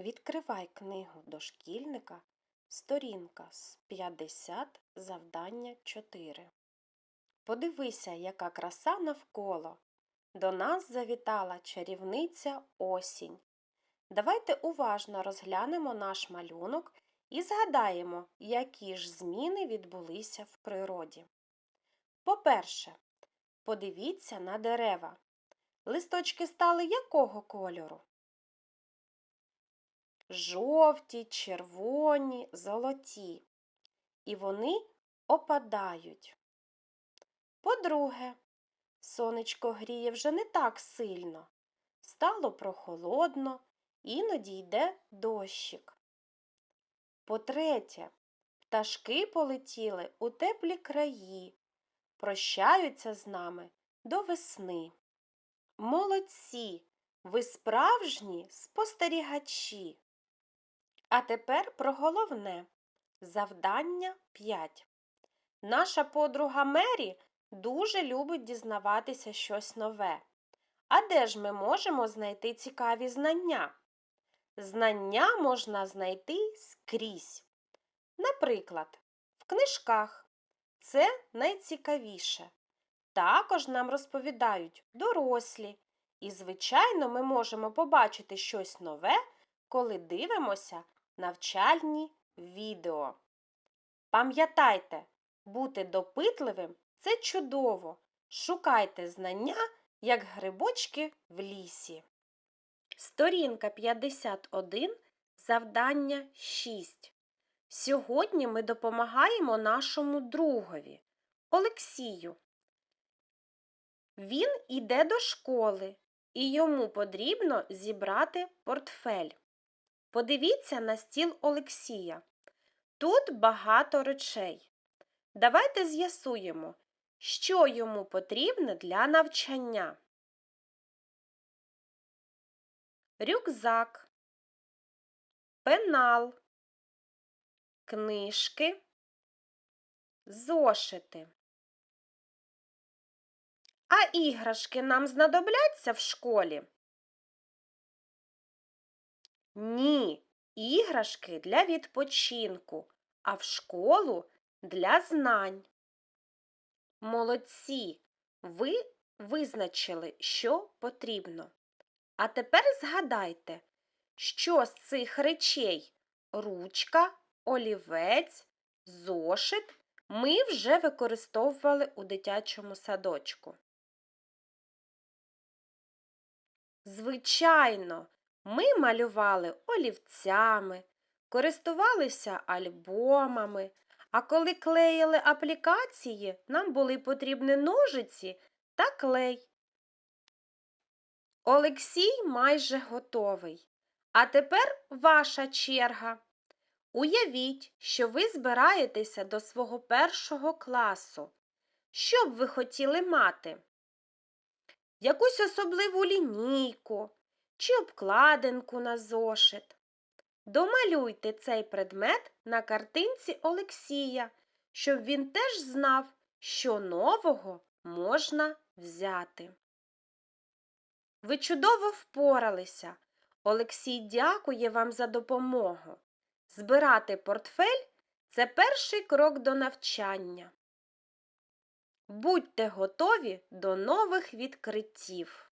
Відкривай книгу дошкільника, сторінка з 50, завдання 4. Подивися, яка краса навколо. До нас завітала чарівниця осінь. Давайте уважно розглянемо наш малюнок і згадаємо, які ж зміни відбулися в природі. По-перше, подивіться на дерева. Листочки стали якого кольору? Жовті, червоні, золоті. І вони опадають. По-друге, сонечко гріє вже не так сильно. Стало прохолодно, іноді йде дощик. По-третє, пташки полетіли у теплі краї, прощаються з нами до весни. Молодці, ви справжні спостерігачі. А тепер про головне завдання 5. Наша подруга Мері дуже любить дізнаватися щось нове. А де ж ми можемо знайти цікаві знання? Знання можна знайти скрізь. Наприклад, в книжках це найцікавіше. Також нам розповідають дорослі, і, звичайно, ми можемо побачити щось нове, коли дивимося навчальні відео. Пам'ятайте, бути допитливим це чудово. Шукайте знання, як грибочки в лісі. Сторінка 51, завдання 6. Сьогодні ми допомагаємо нашому другові Олексію. Він іде до школи, і йому потрібно зібрати портфель. Подивіться на стіл Олексія. Тут багато речей. Давайте з'ясуємо, що йому потрібно для навчання. Рюкзак, пенал, книжки, зошити. А іграшки нам знадобляться в школі? Ні, іграшки для відпочинку, а в школу для знань. Молодці, ви визначили, що потрібно. А тепер згадайте, що з цих речей ручка, олівець, зошит ми вже використовували у дитячому садочку. Звичайно, ми малювали олівцями, користувалися альбомами, а коли клеїли аплікації, нам були потрібні ножиці та клей. Олексій майже готовий. А тепер ваша черга. Уявіть, що ви збираєтеся до свого першого класу. Що б ви хотіли мати? Якусь особливу лінійку чи обкладинку на зошит. Домалюйте цей предмет на картинці Олексія, щоб він теж знав, що нового можна взяти. Ви чудово впоралися. Олексій дякує вам за допомогу. Збирати портфель це перший крок до навчання. Будьте готові до нових відкриттів.